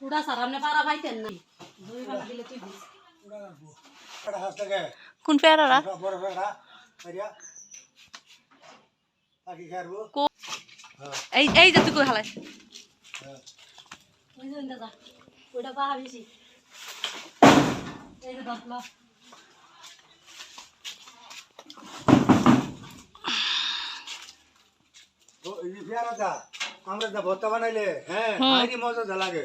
উড়া সার আপনি পারা পাইতেন না? দুই বেলা দিলে তুই দিস এটা হাত থেকে কোন পেয়ারারা বড় ফেরা আরিয়া পাখি খারবো কো- এই এই যে তুই কই হালাই ওই যে এই ও এই আমরা যা ভর্তা বানাইলে হ্যাঁ ভারী মজা লাগে।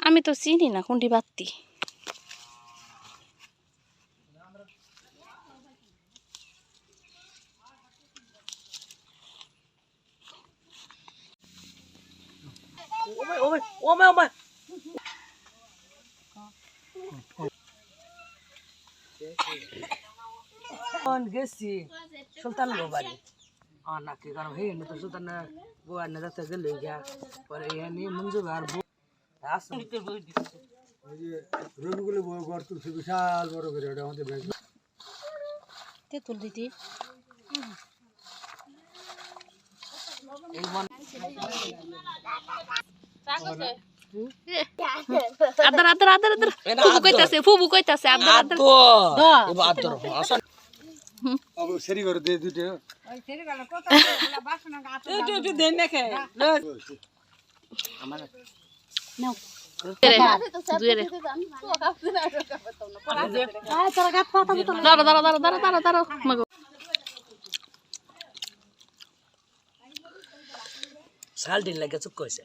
আমি তো চিনি না কোনটি বাত্তি? on gesi sultan lo bari ana ke garam he ne to sultan go an da ta gele ga पर ये नहीं मंजू गार बो आस ওই যে রবিগুলো ঘর তুলছে বিশাল বড় করে ওটা আমাদের ব্যাংক তেঁতুল দিতি এই মন আদর আদর আদর আদর ফুবু কইতাছে ফুবু কইতাছে আদর আদর তো এবার আদর আসন अब सरी कर दे दुटे একটু একটু দেন না কে আমার নাও দুয়েরে আয় তোরা গাছ পাতা দিত না দাঁড়া দাঁড়া দাঁড়া দাঁড়া দাঁড়া দাঁড়া মাগো সাল দিন লাগে চুক কইছে